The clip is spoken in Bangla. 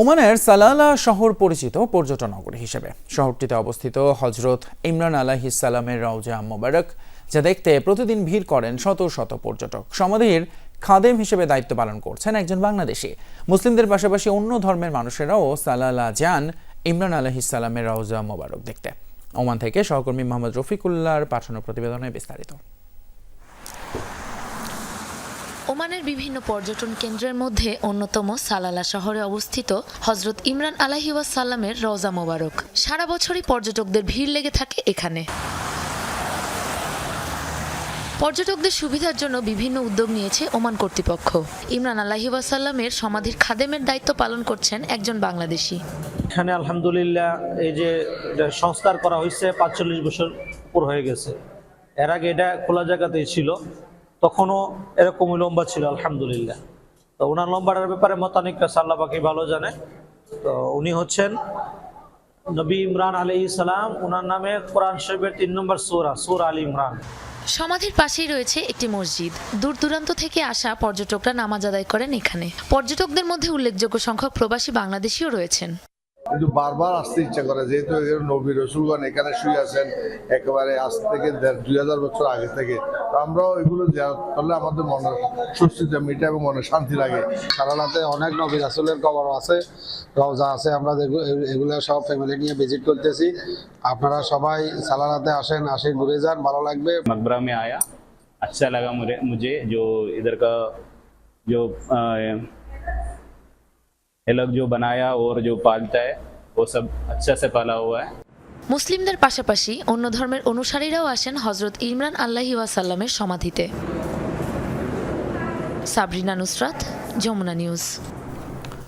ওমানের সালালা শহর পরিচিত পর্যটন নগরী হিসেবে। শহরটিতে অবস্থিত হজরত ইমরান আলাহিসাল্লামের রওজা মোবারক, যা দেখতে প্রতিদিন ভিড় করেন শত শত পর্যটক। সমাধির খাদেম হিসেবে দায়িত্ব পালন করছেন একজন বাংলাদেশি। মুসলিমদের পাশাপাশি অন্য ধর্মের মানুষেরাও সালালা যান ইমরান আলাহিসাল্লামের রওজা মোবারক দেখতে। ওমান থেকে সহকর্মী মোহাম্মদ রফিকুল্লাহর পাঠানো প্রতিবেদনে বিস্তারিত। ওমানের বিভিন্ন পর্যটন কেন্দ্রের মধ্যে অন্যতম সালালা শহরে অবস্থিত হজরত ইমরান আলাহি ওয়াসাল্লামের রওজা মোবারক। সারা বছরই পর্যটকদের ভিড় লেগে থাকে এখানে। পর্যটকদের সুবিধার জন্য বিভিন্ন উদ্যোগ নিয়েছে ওমান কর্তৃপক্ষ। ইমরান ওয়াসাল্লামের সমাধির খাদেমের দায়িত্ব পালন করছেন একজন বাংলাদেশি। এখানে আলহামদুলিল্লাহ এই যে সংস্কার করা হয়েছে, পাঁচচল্লিশ বছর উপর হয়ে গেছে। এর আগে এটা খোলা জায়গাতেই ছিল। তখনও এরকমই লম্বা ছিল আলহামদুলিল্লাহ। তো ওনার লম্বাটার ব্যাপারে মতানিকা সাল্লাহ পাখি ভালো জানে। তো উনি হচ্ছেন নবী ইমরান আলী ইসলাম ওনার নামে কোরআন শরীফের তিন নম্বর সুরা সুর আলী ইমরান। সমাধির পাশেই রয়েছে একটি মসজিদ। দূর দূরান্ত থেকে আসা পর্যটকরা নামাজ আদায় করেন এখানে। পর্যটকদের মধ্যে উল্লেখযোগ্য সংখ্যক প্রবাসী বাংলাদেশীও রয়েছেন। কিন্তু বারবার আসতে ইচ্ছা করে যেহেতু নবী রসুলগণ এখানে শুয়ে আছেন একেবারে আজ থেকে দুই হাজার বছর আগে থেকে। আমরাও এগুলো জিয়ারত করলে আমাদের মনে সুস্থিতা মিটে এবং মনে শান্তি লাগে সারানাতে অনেক নবী রাসুলের কবর আছে রওজা আছে আমরা যেগু- এ- এগুলো সব ফ্যামিলি নিয়ে ভিজিট করতেছি আপনারা সবাই সালানাতে আসেন আসে ঘুরে যান ভালো লাগবে मकबरा में आया अच्छा लगा मुझे मुझे जो इधर का जो अ, ये लोग जो बनाया और जो पालता है वो सब अच्छा से पाला हुआ है মুসলিমদের পাশাপাশি অন্য ধর্মের অনুসারীরাও আসেন হজরত ইমরান আল্লাহি ওয়াসাল্লামের সমাধিতে। সাবরিনা নুসরাত, যমুনা নিউজ।